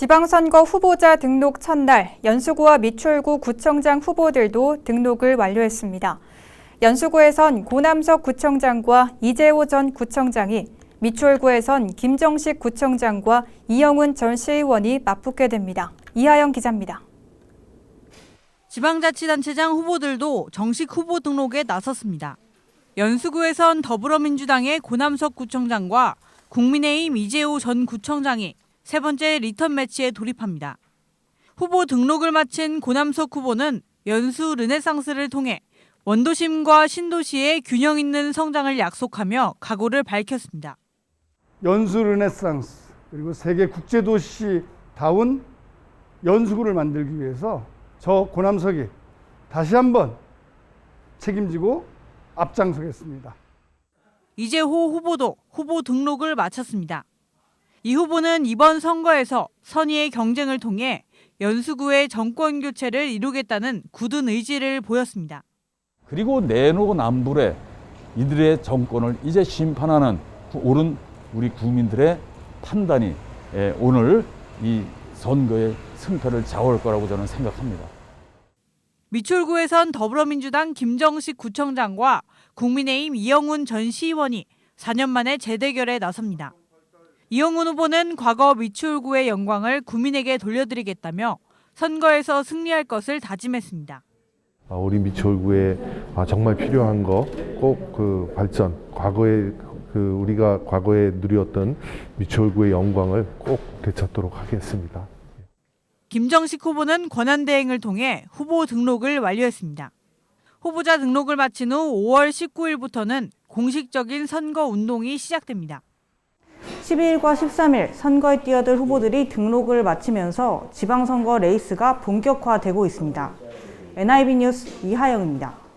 지방선거 후보자 등록 첫날 연수구와 미추홀구 구청장 후보들도 등록을 완료했습니다. 연수구에선 고남석 구청장과 이재호 전 구청장이 미추홀구에선 김정식 구청장과 이영훈 전 시의원이 맞붙게 됩니다. 이하영 기자입니다. 지방자치단체장 후보들도 정식 후보 등록에 나섰습니다. 연수구에선 더불어민주당의 고남석 구청장과 국민의힘 이재호 전 구청장이 세 번째 리턴 매치에 돌입합니다. 후보 등록을 마친 고남석 후보는 연수 르네상스를 통해 원도심과 신도시의 균형 있는 성장을 약속하며 각오를 밝혔습니다. 연수 르네상스 그리고 세계 국제 도시 다운 연수구를 만들기 위해서 저 고남석이 다시 한번 책임지고 앞장서겠습니다. 이재호 후보도 후보 등록을 마쳤습니다. 이 후보는 이번 선거에서 선의의 경쟁을 통해 연수구의 정권 교체를 이루겠다는 굳은 의지를 보였습니다. 그리고 내노 남불의 이들의 정권을 이제 심판하는 구- 옳은 우리 국민들의 판단이 예, 오늘 이 선거의 승패를 좌우할 거라고 저는 생각합니다. 미출구에선 더불어민주당 김정식 구청장과 국민의힘 이영훈 전 시의원이 4년 만에 재대결에 나섭니다. 이영훈 후보는 과거 미출구의 영광을 국민에게 돌려드리겠다며 선거에서 승리할 것을 다짐했습니다. 아, 우리 미추홀구에 아, 정말 필요한 거 꼭 그 발전, 과거에 그 우리가 과거에 누렸던 미추홀구의 영광을 꼭 되찾도록 하겠습니다. 김정식 후보는 권한 대행을 통해 후보 등록을 완료했습니다. 후보자 등록을 마친 후 5월 19일부터는 공식적인 선거 운동이 시작됩니다. 12일과 13일 선거에 뛰어들 후보들이 등록을 마치면서 지방선거 레이스가 본격화되고 있습니다. NIB 뉴스 이하영입니다.